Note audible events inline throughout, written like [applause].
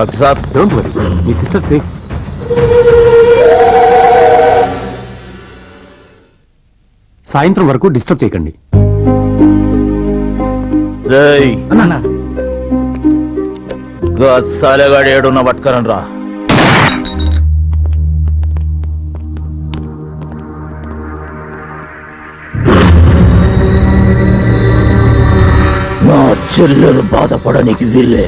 Doctor సాబ్ don't worry. మీ sister safe. సాయంత్రం వరకు డిస్టర్బ్ చేయకండి. రేయ్. గస్సాలెగాడు ఏడున్న పట్టుకరన్ రా. నా చెల్లెలు బాధపడనికి వీల్లే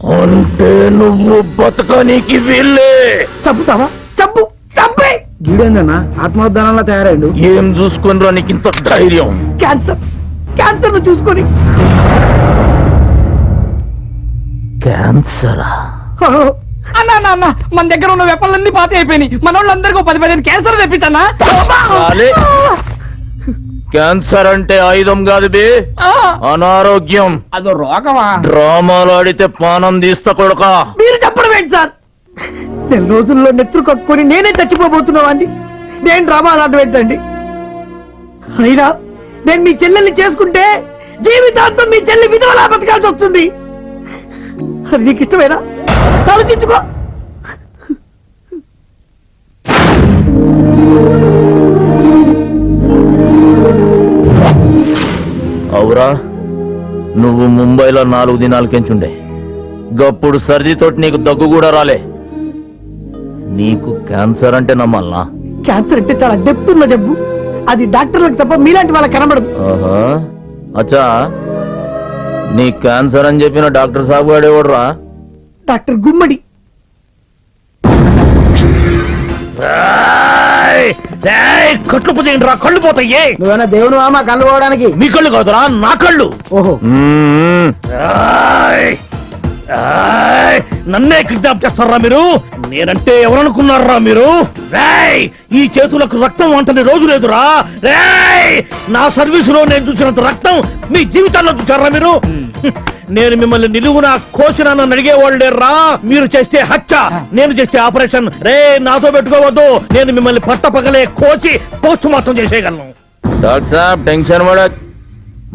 అంటే నువ్వు బతకనికి వీల్లే చంపుతావా చంపు చంపే. గీడేందన్నా ఆత్మోద్ధానంలో తయారైండు ఏం చూసుకుని రా నీకు ఇంత ధైర్యం? క్యాన్సర్ క్యాన్సర్ను చూసుకొని. క్యాన్సరా? అన్నా అన్న అన్న మన దగ్గర ఉన్న వెపన్లన్నీ పాత అయిపోయినాయి. మన వాళ్ళందరికీ పది పదిహేను క్యాన్సర్ తెప్పించన్నా. క్యాన్సర్ అంటే ఆయుధం కాదు బే. అనారోగ్యం. అదో రోగమా? డ్రామాలు ఆడితే పానం తీస్తా కొడక. మీరు చెప్పడం ఏంటి సార్? నెల రోజుల్లో నెత్తురు కక్కుని నేనే చచ్చిపోబోతున్నావాండి నేను డ్రామా అలాంటి పెట్టండి అయినా నేను మీ చెల్లెల్ని చేసుకుంటే జీవితాంతం మీ చెల్లి విధవలా బతకాల్సి వస్తుంది. అది నీకు ఇష్టమేనా? ఆలోచించుకో. అవురా నువ్వు ముంబైలో నాలుగు దినాలు కెంచుండే గప్పుడు సర్దితోటి నీకు దగ్గు కూడా రాలే. నీకు క్యాన్సర్ అంటే నమ్మాలనా? క్యాన్సర్ అంటే చాలా డెప్త్ ఉన్న జబ్బు. అది డాక్టర్లకు తప్ప మీలాంటి వాళ్ళకి కనబడదు. ఆహా. అచ్చా నీ క్యాన్సర్ అని చెప్పిన డాక్టర్ సాబు వాడేవాడురా డాక్టర్ గుమ్మడి. కట్లు పోతాయి రా కళ్ళు పోతాయి నువ్వేనా దేవుడు మామ కళ్ళు పోవడానికి? మీ కళ్ళు కాదురా నా కళ్ళు. ఓహో! నన్నే కిడ్నాప్ చేస్తారా మీరు? నేనంటే ఎవరనుకున్నారా మీరు? రేయ్ ఈ చేతులకు రక్తం అంటని రోజు లేదురా. రేయ్ నా సర్వీసులో నేను చూసినంత రక్తం మీ జీవితాల్లో చూసారా మీరు? నేను మిమ్మల్ని నిలువున కోసినానని అడిగేవాళ్ళు లేరా మీరు చేస్తే హత్య నేను చేస్తే ఆపరేషన్. రే నాతో పెట్టుకోవద్దు. నేను మిమ్మల్ని పట్ట పగలే కోసి పోస్ట్ మార్టం చేసేయగలను. డాక్టర్ సాబ్ టెన్షన్ పడక్.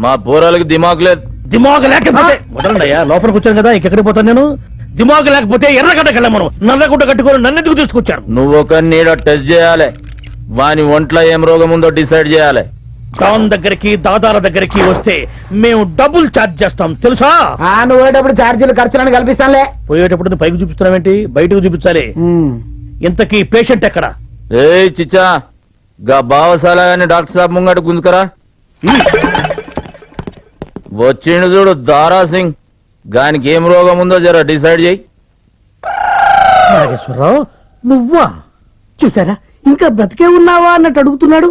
మా పోరాలకి దిమాగ్ లేదు. దిమాగ్ లేకపోతే వదలండియ్యా లోపల కూర్చోను కదా ఇంకెక్కడికి పోతాను నేను. దిమాగ్ లేకపోతే ఎర్రగడ్డకి వెళ్ళమను నల్లగుడ్డ కట్టుకొని నన్నెందుకు తీసుకొచ్చారు? నువ్వు ఒక నీడ టెస్ట్ చేయాలి. వాని ఒంట్లో ఏం రోగం ఉందో డిసైడ్ చేయాలి. డాన్ దగ్గరికి దాదాల దగ్గరికి వస్తే మేము డబుల్ ఛార్జ్ చేస్తాం. తెలుసా? నువ్వు పోయేటప్పుడు ఛార్జీలు ఖర్చులను కల్పిస్తానులే. పోయేటప్పుడు నువ్వు పైకి చూపిస్తున్నావేంటి బయటకు చూపించాలి. ఇంతకీ పేషెంట్ ఎక్కడ? ఏ చిచ్చా గా బావసాల అని డాక్టర్ సాబ్ ముంగట గుంజుకరా. వచ్చిండు చూడు దారా సింగ్. గానికి ఏం రోగం ఉందో జర డిసైడ్ చేయి. నాగేశ్వరరావు నువ్వా? చూసారా? ఇంకా బ్రతికే ఉన్నావా అన్నట్టు అడుగుతున్నాడు.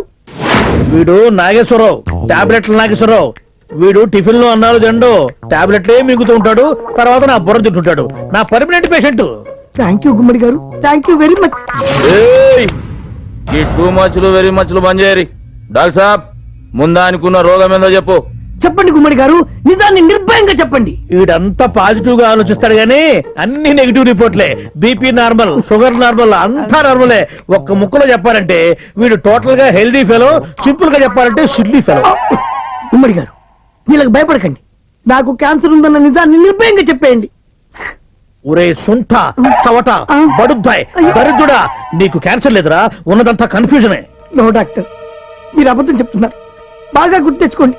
వీడు నాగేశ్వరరావు. టాబ్లెట్లు నాగేశ్వరరావు. వీడు టిఫిన్లో అన్నారు జండు టాబ్లెట్లే మింగుతూ ఉంటాడు. తర్వాత నా బుర్ర తింటుంటాడు. నా permanent patient. Thank you Gummadi గారు. థ్యాంక్ యూ వెరీ మచ్ ఈ టూ మచ్లు వెరీ మచ్లు బంద్ చేయరి డాక్టర్ సాబ్ ముందా అనుకున్న రోగం ఏందో చెప్పు. చెప్పండి గుమ్మడి గారు నిజాన్ని నిర్భయంగా చెప్పండి. వీడంతా పాజిటివ్గా ఆలోచిస్తాడు గానీ అన్ని నెగిటివ్ రిపోర్ట్లే. బీపీ నార్మల్ షుగర్ నార్మల్ అంతా నార్మలే ఒక్క ముక్కలో చెప్పాలంటే వీడు టోటల్గా హెల్దీ ఫెలో సింపుల్గా చెప్పాలంటే సిల్లీ ఫెలో గుమ్మడి గారు వీళ్ళకి భయపడకండి. నాకు క్యాన్సర్ ఉందన్న నిజాన్ని నిర్భయంగా చెప్పేయండి. ఒరే సుంఠ చవట బడుద్దాయ్ దరిద్రుడా నీకు క్యాన్సర్ లేదురా ఉన్నదంతా కన్ఫ్యూజనే నో డాక్టర్ మీరు అబద్ధం చెప్తున్నారు. బాగా గుర్తు తెచ్చుకోండి.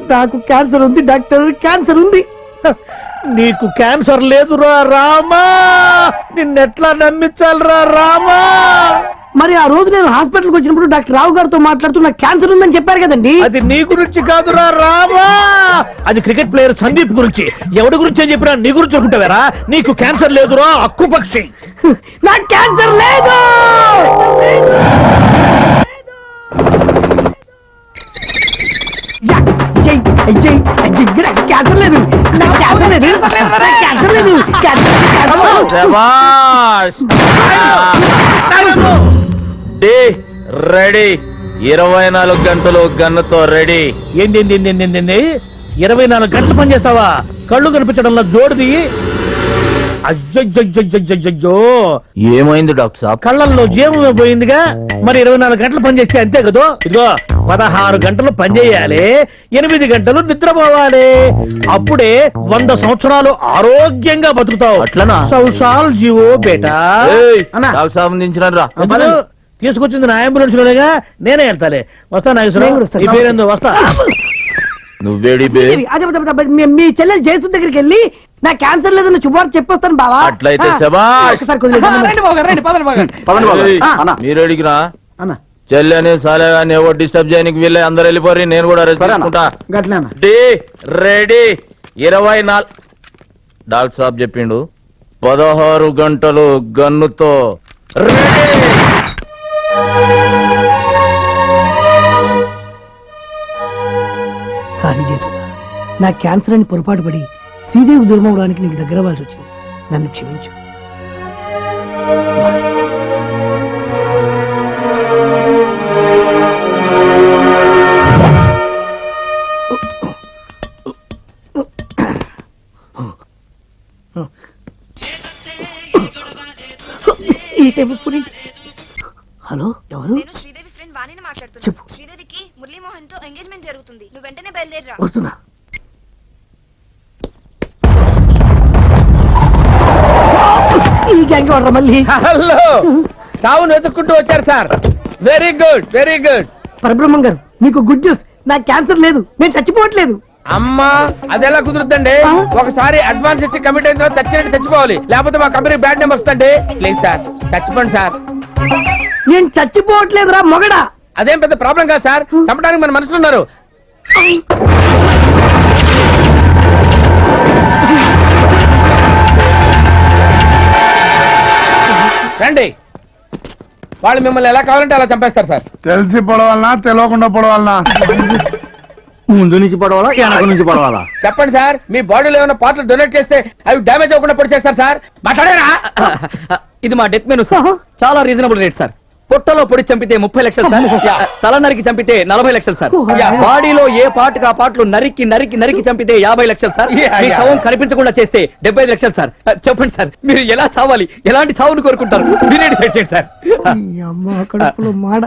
నాకు క్యాన్సర్ ఉంది డాక్టర్ క్యాన్సర్ ఉంది. నీకు క్యాన్సర్ లేదురా రామా. నిన్నెట్లా నమ్మించాలిరా రామా? మరి ఆ రోజు నేను హాస్పిటల్కి వచ్చినప్పుడు డాక్టర్ రావు గారితో మాట్లాడుతూ నాకు క్యాన్సర్ ఉందని చెప్పారు కదండి. అది నీ గురించి కాదురా రామా. అది క్రికెట్ ప్లేయర్ సందీప్ గురించి. ఎవడి గురించి అని చెప్పినా నీ గురించి అనుకుంటావేరా? నీకు క్యాన్సర్ లేదురా అక్కు పక్షి. నాకు క్యాన్సర్ లేదు. జై, జై, జై, నాకు క్యాన్సర్ లేదు. నాకు క్యాన్సర్ లేదు. నాకు క్యాన్సర్ లేదు. Cancer, cancer. శభాష్ డే రెడీ. ఇరవై నాలుగు గంటలు గన్నుతో రెడీ. ఏంటి? ఇరవై నాలుగు గంటలు పనిచేస్తావా కళ్ళు కనిపించడంలో జోడిది అయ్యో ఏమైంది డాక్టర్ సాబ్? కళ్ళల్లో జీవం పోయిందిగా. మరి ఇరవై నాలుగు గంటలు పనిచేస్తే అంతే కదో? ఇదిగో పదహారు గంటలు పనిచేయాలి ఎనిమిది గంటలు నిద్రపోవాలి. అప్పుడే వంద సంవత్సరాలు ఆరోగ్యంగా బతుకుతావు. అట్లనా? సౌసాల్ జీవో బేటా? తీసుకొచ్చింది నా అంబులెన్స్ లోనేగా నేనే వెళ్తాలే. వస్తా పేరేందో వస్తా? నువ్వేడి మీ- చెల్లెలు జయసు దగ్గరికి వెళ్ళి నా క్యాన్సర్ లేదని శుభార్త చెప్పొస్తాను బావా. అట్లయితే [laughs] బాబు ఏయ్, అన్న. చెల్లెని సాలేగాని ఎవరు డిస్టర్బ్ చేయడానికి వీళ్ళే అందరు వెళ్ళిపోయి నేను కూడా రెస్ట్ సరే అన్న. తీసుకుంటా. గట్లేనా డి రెడీ. ఇరవై నాలుగు డాక్టర్ సాబ్ చెప్పిండు. పదహారు గంటలు గన్నుతో రెడీ. సారీ జయసుధ నా క్యాన్సర్ అని పొరపాటు పడి శ్రీదేవి దూరం అవడానికి నీకు దగ్గర అవ్వాల్సి వచ్చింది. నన్ను క్షమించు. ఎప్పుడు హలో ఎవరు? నేను శ్రీదేవి ఫ్రెండ్ వాణిని మాట్లాడుతున్నా. చెప్పు. శ్రీదేవికి మురళీమోహన్తో ఎంగేజ్మెంట్ జరుగుతుంది. నువ్వు వెంటనే బయలుదేరిరా. వస్తున్నా. ఈ గ్యాంగ్ వాడరా మళ్ళీ? హలో. చావును వెతుక్కుంటూ వచ్చారు sir. Very good very good Parabrahmam గారు మీకు గుడ్ న్యూస్ నాకు క్యాన్సర్ లేదు. నేను చచ్చిపోవట్లేదు. అమ్మా అది ఎలా కుదురుద్దండి? ఒకసారి అడ్వాన్స్ ఇచ్చి కమిట్ అయిన తర్వాత చచ్చినట్టు చచ్చిపోవాలి లేకపోతే మా కంపెనీ బ్యాడ్ నెంబర్ వస్తుంది ప్లీజ్ సార్ చచ్చిపోండి సార్. నేను చచ్చిపోవట్లేదురా మొగడా. అదేం పెద్ద ప్రాబ్లం కాదు సార్. చంపడానికి మన మనుషులు ఉన్నారు. రండి. వాళ్ళు మిమ్మల్ని ఎలా కావాలంటే అలా చంపేస్తారు సార్. తెలిసి పొడవాలనా తెలియకుండా పొడవాలనా? ముందు నుంచి పడవాలా వెనక నుంచి పడవాలా? చెప్పండి సార్ మీ బాడీలో ఏమైనా పార్ట్లు డొనేట్ చేస్తే అవి డ్యామేజ్ అవ్వకుండా పొడి చేస్తారు సార్. మాట్లాడారా? ఇది మా డెత్ మెను సార్ చాలా రీజనబుల్ రేట్ సార్ పొట్టలో పొడి చంపితే ముప్పై లక్షలు సార్ తల నరికి చంపితే నలభై లక్షలు సార్. బాడీలో ఏ పార్ట్ కా పార్ట్లు నరికి నరికి నరికి చంపితే యాభై లక్షలు సార్ మీ. శవం కనిపించకుండా చేస్తే డెబ్బై లక్షలు సార్ చెప్పండి సార్ మీరు ఎలా చావాలి? ఎలాంటి చావును కోరుకుంటారు? [laughs] మీరే డిసైడ్ చేయండి సార్ ఈ అమ్మ కడుపులో మాడ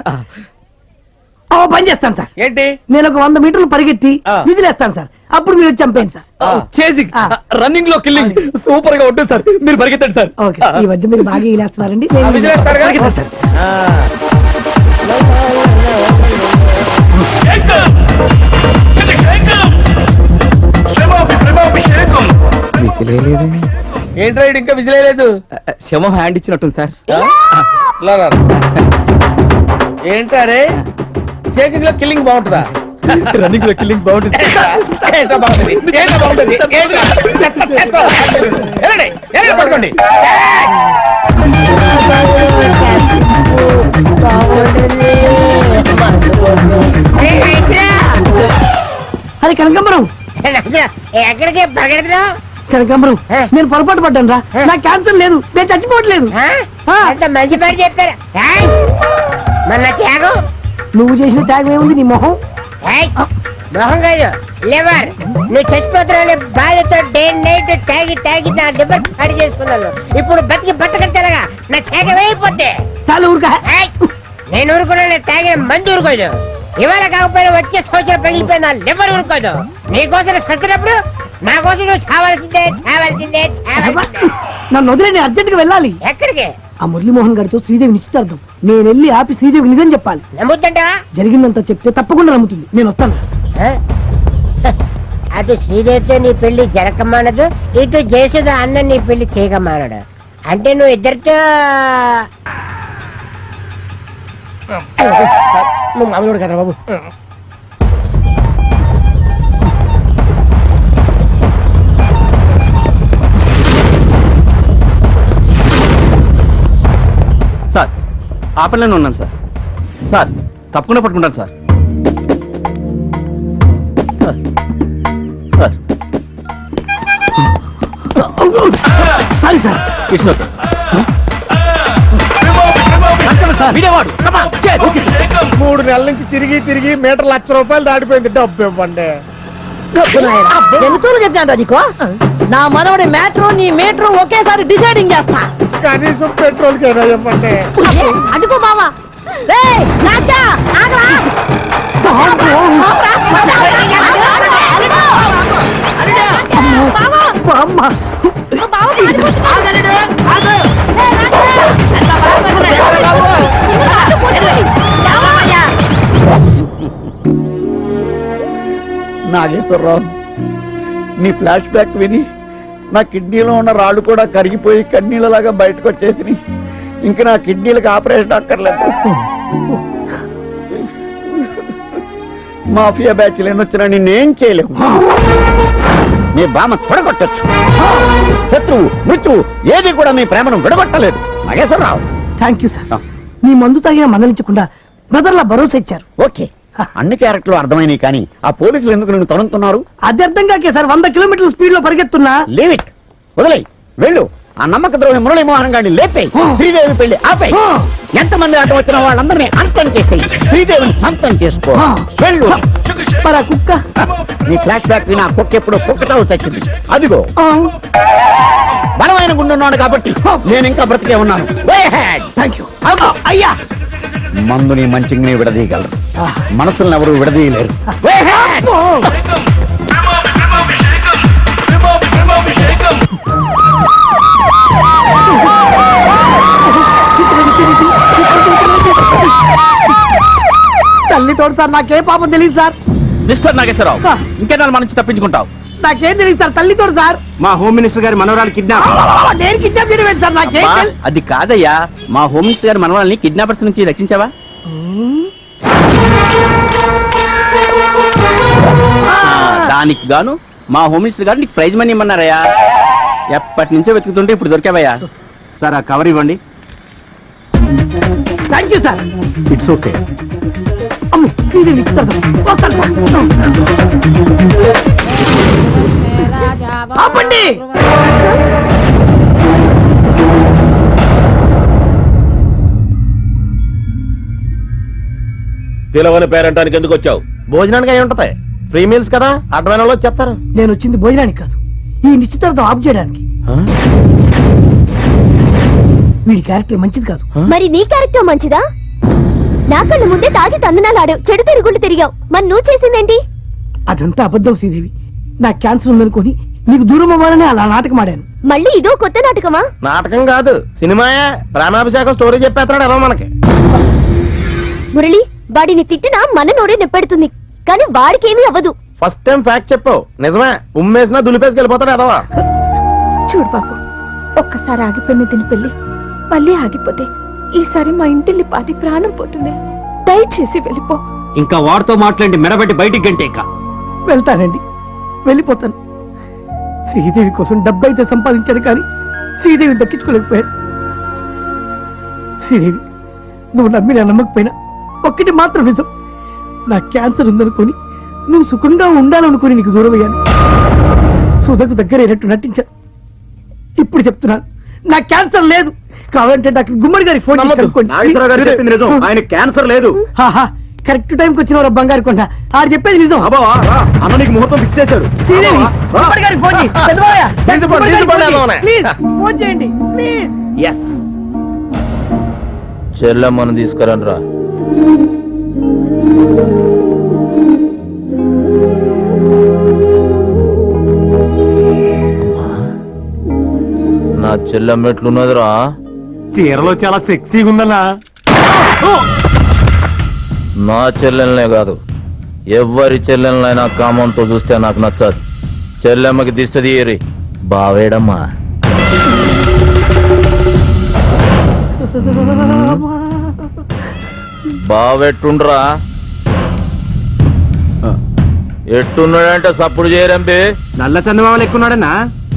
ఓ పని చేస్తాను సార్. ఏంటి? నేను ఒక వంద మీటర్లు పరిగెత్తి. విజిలేస్తాను సార్. అప్పుడు మీరు వచ్చి చంపేయండి సార్. చేసింగ్ ఆ. రన్నింగ్లో కిల్లింగ్ సూపర్గా ఉంటుంది సార్. మీరు పరిగెత్తండి సార్. ఓకే ఈ మధ్య మీరు బాగా ఇలేస్తున్నారండి ఏంట్రా ఇంకా విజిలేదు శవం హ్యాండ్ ఇచ్చినట్టుంది సార్. ఏంటారే చేసింగ్లో కిల్లింగ్ బాగుంటుందా. రన్నింగ్లో కిల్లింగ్ బాగుంటుంది. ఏంట్రా బాగుంటుంది. అరే కనకాంబరం. ఎక్కడికి? పరిగెడుతున్నావు కనకాంబరం నేను పొరపాటు పడ్డాను రా నాకు క్యాన్సర్ లేదు. నేను చచ్చిపోవట్లేదు. మంచి పేరు చెప్పారు. ఏయ్! మొన్న త్యాగం. నువ్వు చేసిన త్యాగం ఏముంది నీ మొహం! మొహం కాదు. లివర్ నువ్వు చచ్చిపోతున్నావు బాధతో డే నైట్ తాగి తాగి నా లివర్ పాడి చేసుకున్నాను. ఇప్పుడు బతికి బట్టకట్టేలాగా నా త్యాగం అయిపోతే. చాలా ఏయ్! నేను ఊరుకున్నా తాగే మంది ఊరుకోదు ఇవాళ కాకపోయినా వచ్చే సంవత్సరం పగిలిపోయిన లివర్ ఊరుకోదు. నీకోసం చచ్చినప్పుడు నా కోసం నువ్వు చావాల్సిందే చావాల్సిందే చావాల్సిందే. నన్ను వదిలే నేను అర్జెంట్గా వెళ్ళాలి. ఎక్కడికి? ఆ మురళీమోహన్ గారితో శ్రీదేవి నిశ్చితార్థం. నేను వెళ్ళి ఆపి శ్రీదేవి నిజం చెప్పాలి. నమ్ముతుంటావా జరిగిందంతా చెప్తే తప్పకుండా నమ్ముతుంది. నేను వస్తాను? అటు శ్రీదేవితో నీ పెళ్ళి జరగమానదు ఇటు జయసుధ అన్న నీ పెళ్ళి చేయకమానడు. అంటే నువ్వు ఇద్దరితో నువ్వు మామూలు కదా బాబు. ఆపలేని ఉన్నాను సార్. సార్ తప్పకుండా పట్టుకుంటాను sir. Sir sir. Sorry sir it's okay మూడు నెలల నుంచి తిరిగి తిరిగి మీటర్ లక్ష రూపాయలు దాటిపోయింది. డబ్బు ఇవ్వండి. ఎందుకు చెప్పాను నీకు? నా మనవడి మ్యాటర్ నీ మీటర్ ఒకేసారి డిసైడింగ్ చేస్తా. కనీసం పెట్రోల్ కైనా ఇవ్వండి. అడుగు మావా. బామ్మ నాగేశ్వరరావు నీ ఫ్లాష్ బ్యాక్ విని నా కిడ్నీలో ఉన్న రాళ్ళు కూడా కరిగిపోయి కన్నీళ్ళలాగా బయటకు వచ్చేసి ఇంకా నా కిడ్నీలకు ఆపరేషన్ అక్కర్లేదు. మాఫియా బ్యాచ్ వచ్చినా నిన్నేం చేయలేవు. నీ బామ్మ తొడగొట్టచ్చు. శత్రువు మృత్యువు ఏది కూడా నీ ప్రేమను విడగొట్టలేదు. నాగేశ్వరరావు. థ్యాంక్ యూ సార్ మీ మందు తాగిన మందలించకుండా బ్రదర్లా భరోసా ఇచ్చారు. ఓకే. అన్ని క్యారెక్టర్లు అర్థమైనాయి కానీ ఆ పోలీసులు ఎందుకు నిన్ను తరుముతున్నారు అది అర్థం కాకే సార్ వంద కిలోమీటర్ల స్పీడ్లో పరిగెత్తున్నా. లీవ్ ఇట్ వదిలేయ్. వెళ్ళు. ఆ నమ్మక ద్రోహి మురళీ మోహన్ గారిని లేపేయ్. శ్రీదేవి పెళ్ళి ఆపేయ్. ఎంతమంది అటు వచ్చిన వాళ్ళందరినీ అంతం చేసేయ్. శ్రీదేవిని సొంతం చేసుకో. వెళ్ళు. మరి ఆ కుక్క? నీ ఫ్లాష్ బ్యాక్ వినా కుక్క ఎప్పుడు కుక్కతో చచ్చింది. అదిగో. బలమైన గుండె ఉన్నాడు కాబట్టి నేను ఇంకా బ్రతికే ఉన్నాను. థ్యాంక్ యూ అయ్యా. మందుని మంచిని విడదీయగలరు. మనసులను ఎవరు విడదీయలేరు. Way ahead! తల్లి తోడు సార్ నాకేం పాపం తెలియదు సార్. మిస్టర్ నాగేశ్వరరావు ఇంకేనా మన నుంచి తప్పించుకుంటావు? నాకేం తెలియదు సార్ తల్లి తోడు సార్. మా హోమ్ మినిస్టర్ గారి మనవరాలు కిడ్నాప్. నేను కిడ్నాప్ చేయడం సార్? నాకేం తెలి- అది కాదయ్యా. మా హోమ్ మినిస్టర్ గారి మనవరాల్ని కిడ్నాపర్స్ నుంచి రక్షించావా? ఆ, దానికి గాను మా హోమ్ మినిస్టర్ గారు నీకు ప్రైజ్ మనీ ఇమ్మన్నారయ్యా. ఎప్పటి నుంచో వెతుకుతుంటే ఇప్పుడు దొరికావయ్యా. సార్ ఆ కవర్ ఇవ్వండి. Thank you sir. It's okay అమ్మ శ్రీదేవి వస్తాను సార్. ఆపండి! పిలవని పేరంటానికి ఎందుకు వచ్చావు? భోజనానికి అయి ఉంటది. ఫ్రీ మీల్స్ కదా? అడ్వాన్ వాళ్ళు చెప్తారు. నేను వచ్చింది భోజనానికి కాదు. ఈ నిశ్చితార్థం ఆఫ్ చేయడానికి. వీడి క్యారెక్టర్ మంచిది కాదు. మరి నీ క్యారెక్టర్ మంచిదా? నా కళ్ళ ముందే తాగి తందనాలాడావు. చెడు తిరుగుళ్ళు తిరిగావు. మరి నువ్వు చేసిందేంటి? అదంతా అబద్ధం శ్రీదేవి. నా క్యాన్సర్ ఉందనుకొని నీకు దూరం అవ్వాలని అలా నాటకం ఆడాను. మళ్ళీ ఇదో కొత్త నాటకమా? నాటకం కాదు సినిమాయే. ప్రాణాభిషేకం స్టోరీ చెప్పేస్తున్నాడు ఎలా మనకి. మురళి వాడిని తిట్టినా మన నోరే నెప్పెడుతుంది కానీ వాడికేమీ అవ్వదు. ఫస్ట్ టైం ఫ్యాక్ట్ చెప్పు నిజమే. ఉమ్మేసినా దులిపేసి వెళ్ళిపోతాడు ఎదవా. చూడు బాబు ఒక్కసారి ఆగిపోయిన దీని పెళ్ళి మళ్ళీ ఆగిపోతే ఈసారి మా ఇంటిల్లి పాతి ప్రాణం పోతుంది. దయచేసి వెళ్ళిపో. ఇంకా వాడితో మాట్లాడి మెడబెట్టి బయటికి గంటే ఇంకా. వెళ్తానండి. వెళ్ళిపోతాను. శ్రీదేవి కోసం డబ్బు అయితే సంపాదించాడు కానీ శ్రీదేవి దక్కించుకోలేకపోయాడు శ్రీదేవి నువ్వు నమ్మినా నమ్మకపోయినా ఒక్కటి మాత్రం నిజం. నా క్యాన్సర్ ఉందనుకొని నువ్వు సుఖంగా ఉండాలనుకుని నీకు దూరం అయ్యాను. సుధకు దగ్గరైనట్టు నటించాను ఇప్పుడు చెప్తున్నాను నా క్యాన్సర్ లేదు. కావాలంటే డాక్టర్ గుమ్మడి గారికి ఫోన్ గారు చెప్పింది నిజం. ఆయన క్యాన్సర్ లేదు. కరెక్ట్ టైంకి వచ్చిన బంగారు కొండ. ఆడు చెప్పేది నిజం. అన్న నీకు ముహూర్తం ఫిక్స్ చేశాడు. శ్రీదేవి గారికి ఫోన్ ఫోన్ చేయండి ప్లీజ్. ఎస్ చెల్లెమ్మను తీసుకురండి రా. నా చెల్లెమ్మ ఎట్లున్నదిరా? చీరలో చాలా సెక్సీగా ఉందన్నా నా చెల్లెలనే కాదు ఎవ్వరి చెల్లెలనైనా కామంతో చూస్తే నాకు నచ్చదు. చెల్లెమ్మకి దిష్టి తీయరి. బావేడమ్మా. బావెట్టుండ్రా? ఎట్టున్నాడంటే సప్పుడు చేయరంబి నల్ల చందమామ ఎక్కున్నాడన్నా?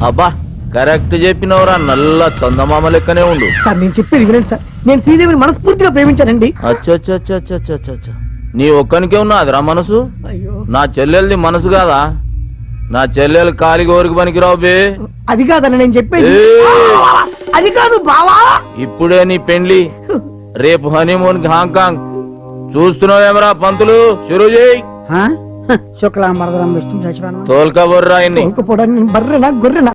అబ్బా కరెక్ట్ చెప్పినవరా నల్ల చందమామ లెక్కనే ఉండు. సార్ నేను చెప్పేది వినండి సార్. నేను శ్రీదేవిని మనస్ఫూర్తిగా ప్రేమించానండి. అచ్చచ్చచ్చచ్చచ్చచ్చ నీ ఒక్కనికే ఉన్నదిరా మనసు? అయ్యో. నా చెల్లెలది మనసు కాదా? నా చెల్లెలు కాలి కోరికి పనికిరావు బే. అది కాదన్న నేను చెప్పేది. ఏయ్! అది కాదు బావా. ఇప్పుడే నీ పెండ్లి. రేపు హనీమూన్కి హాంకాంగ్ చూస్తున్నావేమరా పంతులు? షురూ చేయి. శుక్లాంబరదరం విష్ణు శశివనం తోల్కబుర్రా ఇన్ని తోలుకుపోవడానికి నేను బర్రెనా గొర్రెనా?